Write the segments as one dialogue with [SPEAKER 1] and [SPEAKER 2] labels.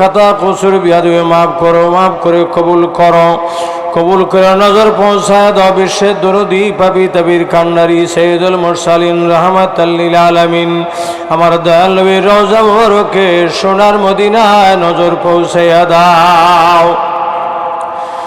[SPEAKER 1] খাতা কসুর বিয়াদবে মাফ করো, মাফ করে কবুল করো। কবুল করে নজর পৌঁছায় দাও বিশ্বের দরদি পাবি তাবির কান্নারি সৈয়দুল মুরসালিন রহমত আলামিন। আমার দয়াল নবীর রওজা মোবারকে সোনার মদিনায় নজর পৌঁছাইয়া দাও।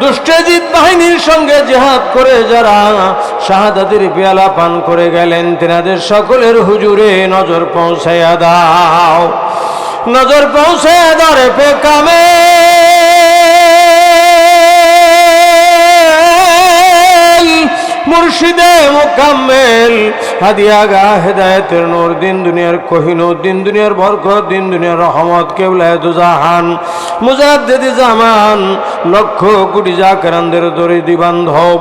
[SPEAKER 1] দুষ্টজিৎ বাহিনীর সঙ্গে জেহাদ করে যারা শাহাদাতের পেয়ালা পান করে গেলেন, তেনাদের সকলের হুজুরে নজর পৌঁছাইয়া দাও। নজর পৌঁছে দরে পে কামে মুর্শিদে মোকাম্মেল হাদিয়া গা হেদায়তের দিন দুনিয়ার কহিনুর দিন দুনিয়ার বরকত, দিন দুনিয়ার রহমত কেবলায়ত জাহান মুজাদ্দেদি জামান, লক্ষ কোটি জাকরানদের দরিদি বান্ধব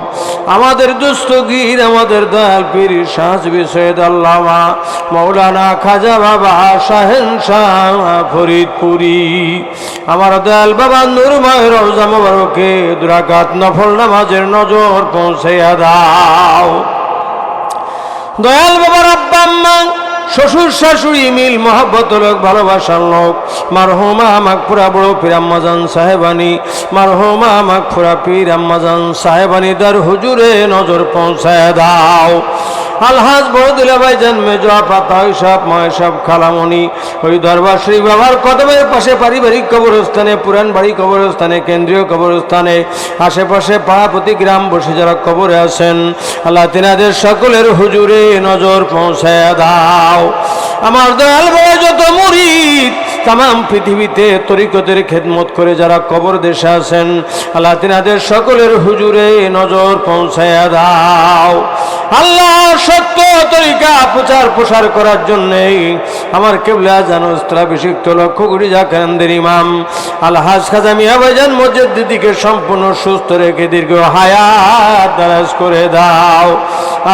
[SPEAKER 1] আমাদের দুস্তগীর আমাদের দয়াল পীর শাহজবি সৈয়দ আল্লামা মৌলানা খাজা বাবা শাহেন শাহ ফরিদপুরি। আমার দয়াল বাবা নুরময় রওজা মোবারকে দুরাকাত নফল নামাজের নজর পৌঁছে দাও। দয়াল বাবার আব্বা, আম্মা, শ্বশুর, শাশুড়ি মিল, মহাব্বত, লোক, ভালোবাসার লোক। মারহুমা আমাক পুরা বড় পীর আম্মাজান সাহেবানি। মারহুমা আমাক পুরা পীর আম্মাজান সাহেবানি তার হুজুরে নজর পৌঁছায় দাও। আলহাজ বড়দুলা ভাই জন্মে জয়া পাতা সব ময় সব খালামণি। ওই দরবার শ্রী বাবার কদমের পাশে পারিবারিক কবরস্থানে পুরান বাড়ি কবরস্থানে, কেন্দ্রীয় কবরস্থানে, আশেপাশে পাড়াপতি গ্রাম বসে যারা কবরে আছেন, আল্লাহ তিনাদের সকলের হুজুরে নজর পৌঁছায় দাও। আমার দয়াল বড় যত মুরিদ তাম পৃথিবীতে তরিকতের খেদমত করে যারা কবর দেশে আছেন, আল্লাহ তিনাদের সকলের হুজুরে নজর পৌঁছায়া দাও। আল্লাহ সত্য তরিকা প্রচার প্রসার করার জন্যেই আমার কেবলা জানোস্ত্রাভিষিক্ত লক্ষ্য করি জাকানদের ইমাম, আলহাজ খাজা মিয়া ভাইজান মসজিদ দিদিকে সম্পূর্ণ সুস্থ রেখে দীর্ঘ হায়াত দারাজ করে দাও।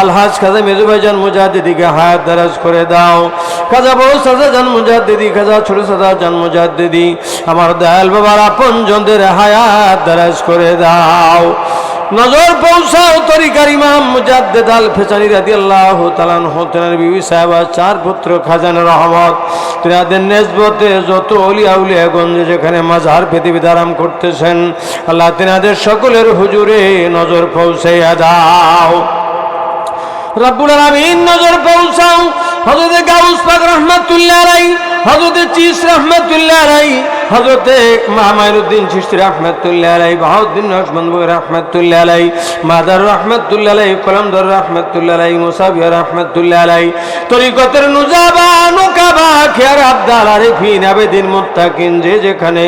[SPEAKER 1] আলহাজ খাজা মেজু ভাইজান মুজাদ্দিদিকে হায়াত দারাজ করে দাও। খাজা বউ সাজা জান মুজাদ্দিদি, খাজা ছোট সাজা জান মুজাদ্দিদি আমার দয়াল বাবার আপন জনদের হায়াত দারাজ করে দাও। নজর পৌঁছাও তরিকার ইমাম মুজাদ্দেদ আল ফেসানি রাদি আল্লাহ তালান হোতেনার বিবি সাহেবা চার পুত্র খাজান রহমত, তিনাদের নেসবতে যত অলিয়া উলিয়া গঞ্জে যেখানে মাঝার পৃথিবী আরাম করতেছেন, আল্লাহ তিনাদের সকলের হুজুরে নজর পৌঁছাইয়া দাও। রব্বুল আলামিন, নজর পৌঁছাও। হযরত গাউস পাক রহমাতুল্লাহ আলাইহি হযরত চিস রহমতুল্লাহ আলাইহি হযরত মাহমাইনুদ্দিন চিশতি রহমাতুল্লাহ আলাইহি, বাহাউদ্দিন নকশবন্দ রহমাতুল্লাহ আলাইহি, মাদার রহমাতুল্লাহ আলাইহি, কলমদর রহমাতুল্লাহ আলাইহি, মুসাবিয়া আলাইহি, তরিকতের নুজাবা খেয়ার আবেদিন, মুত্তাকিন, যে যেখানে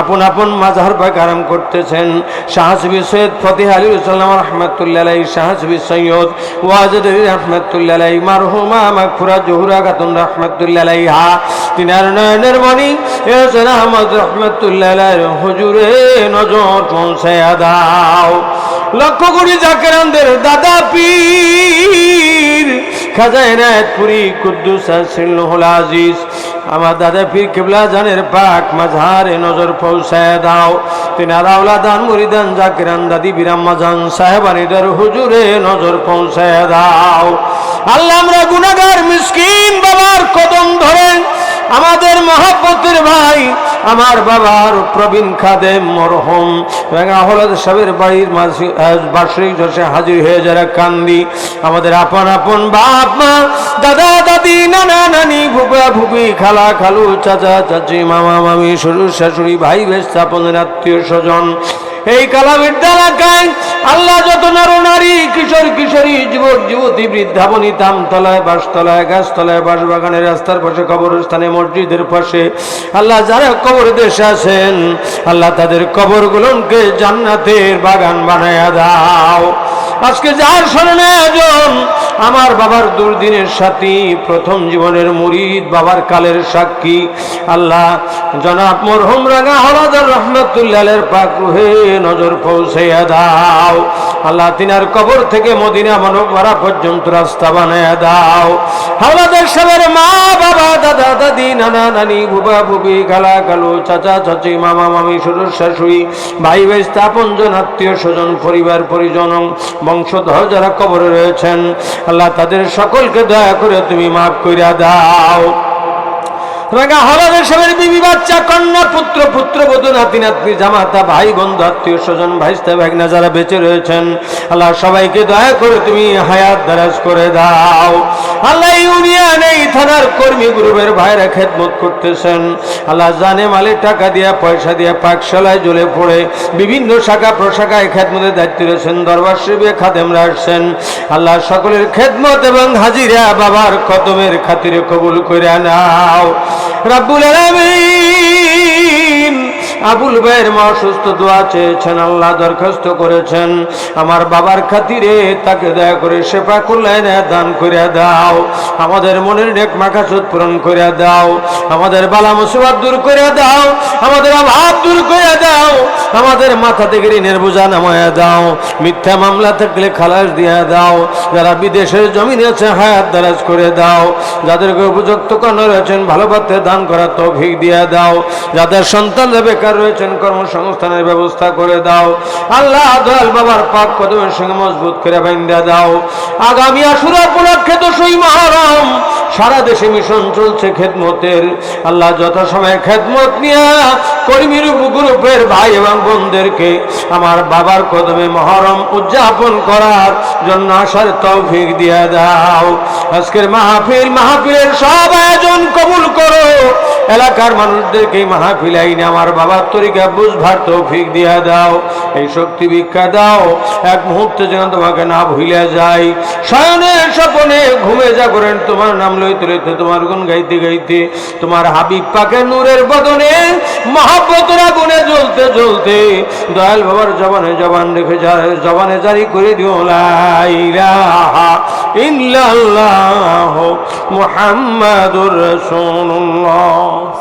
[SPEAKER 1] আপন আপন মাঝহার পাক আরাম করতেছেন শাহসবি সৈয়দ ফতিহ আলী সাল্লাম রহমাতুল্লাহ আলাইহি শাহসবি সৈয়দ ওয়াজেদ রহমাতুল্লাহ আলাইহি, মারহুমা মাগফুরা জহুরা খাতুন রহমাতুল্লাহ আলাইহা, তিনার নয়নের মণি আহমদ রহমাতুল্লাহ হুজুরে নজর পৌঁছায়া দাও। লক্ষ কোটি জাকেরানদের দাদা পীর খাজা এনায়তপুরি কুদ্দুস সিল্লুহুল আজিজ, আমার দাদা পীর কেবলা জানের পাক মাঝারে নজর পৌঁছায় দাও। তিনি আলাউলা দান মুরিদান, জাকিরান, দাদি বিরাম্মা জান সাহেবানিদার হুজুরে নজর পৌঁছায় দাও। আল্লাহ আমরা গুনাগার মিসকিন বাবার কদম ধরেন আমাদের মহাব্বতের ভাই, আমার বাবার প্রবীণ খাদেম মরহম। হলদ সাহেবের বাড়ির বার্ষিক জশে হাজির হয়ে যারা কান্দি। আমাদের আপন আপন বাপ মা, দাদা, দাদি, নানা, নানি ভুপা ভুপি খালা, খালু, চাচা, চাচি, মামা, মামি, শ্বশুর, শাশুড়ি, ভাই, বেশ আত্মীয়, স্বজন। এই কালামের এলাকায় আল্লাহ যত নর নারী, কিশোর কিশোরী, যুবক যুবতী বৃদ্ধাবনী তামতলায়, বাসতলায়, গাছতলায়, বাসবাগানের রাস্তার পাশে, কবরস্থানে, মসজিদের পাশে, আল্লাহ যারা কবর দেশে আছেন, আল্লাহ তাদের কবরগুলোকে জান্নাতের বাগান বানায় দাও। আজকে যার স্মরণে আয়োজন আমার বাবার দুর্দিনের সাথী, প্রথম জীবনের মুরিদ, বাবার কালের সাক্ষী। আল্লাহ, জনাব মরহুম রাঙা হলাদার রহমতুল্লাহের পাক রুহে নজর পৌঁছাইয়া দাও। আল্লাহ, তিনার কবর থেকে মদিনা মানবমারা পর্যন্ত রাস্তা বানাইয়া দাও। হাওলাদার সাহেবের মা বাবা দাদা নানা নানি বুবা বুবি খালা কালু চাচা, চাচি, মামা, মামি, শ্বশুর, শাশুড়ি, ভাই ভাই স্থাপনজন আত্মীয়, স্বজন, পরিবার, পরিজন, বংশধর যারা কবরে রয়েছেন, আল্লাহ তাদের সকলকে দয়া করে তুমি মাফ কইরা দাও। হলাদের সবের বিবি বাচ্চা, কন্যা, পুত্র পুত্র বধূ নাতি জামাতা, ভাই, বন্ধু, আত্মীয়, স্বজন ভাইস্তা ভাগনা যারা বেঁচে রয়েছেন, আল্লাহ সবাইকে দয়া করে তুমি হায়াত দারাজ করে দাও। আল্লাহ ইউনিয়ন এই থানার কর্মী গ্রুপের ভাইরা খেদমত করতেছেন। আল্লাহ জানে মালে টাকা দিয়া, পয়সা দিয়া পাকশালায় জ্বলে পড়ে। বিভিন্ন শাখা প্রশাখায় খেদমতের দায়িত্ব রয়েছেন, দরবার শিবে খাদেমরা আসছেন। আল্লাহ সকলের খেদমত এবং হাজিরা বাবার কদমের খাতিরে কবুল করে নাও। রাব্বুল আলামিন! আবুল ভাইয়ের মা অসুস্থ দোয়া চেয়েছেন, আল্লাহ দরখাস্ত করেছেন। আমার বাবার খাতিরে তাকে দয়া করে সেবা কল্যাণ দান করে দাও। আমাদের মনের নেক মাকাসুদ পূরণ করে দাও। আমাদের বালা মুসিবত দূর করে দাও। আমাদের অভাব দূর করে দাও। আমাদের মাথা থেকে ঋণের বোঝা নামায়া দাও। মিথ্যা মামলা থাকলে খালাস দিয়ে দাও। যারা বিদেশের জমিন আছে, হায়াত দারাজ করে দাও। যাদেরকে উপযুক্ত কর্ণ রয়েছেন, ভালো পথে দান করার তৌফিক দিয়ে দাও। যাদের সন্তানরা বেকার রয়েছেন কর্মসংস্থানের ব্যবস্থা করে দাও। আল্লাহ দয়াল বাবার পাক কদমের সঙ্গে মজবুত করে বাইন্দা দাও। আগামী আসুরা উপলক্ষে তো সেই মহারম। সারা দেশে মিশন চলছে খেদমতের। আল্লাহ যথাসময়ে খেদমত নিয়ে কর্মীর গ্রুপের ভাই এবং বোনদেরকে আমার বাবার কদমে মহরম উদযাপন করার জন্য আসার তৌফিক দিয়ে দাও। আজকের মাহফিল, মাহফিলের সব আয়োজন কবুল করো। এলাকার মানুষদেরকে মাহফিল আইনে আমার বাবার তরিকা বুঝবার তৌফিক দিয়া দাও। এই শক্তি ভিক্ষা দাও। এক মুহূর্তে যেন তোমাকে না ভুলে যাই। শয়নে স্বপনে ঘুমে যা করেন তোমার নাম লইতে লইতে তোমার গুণ গাইতে গাইতে তোমার হাবিব পাকে নূরের বদনে মহাব্বতরা গুনে জ্বলতে জ্বলতে দয়াল বাবার জবানে জবান রেখে জবানে জারি করে দিও ইল্লাল্লাহ মুহাম্মাদুর রাসূলুল্লাহ।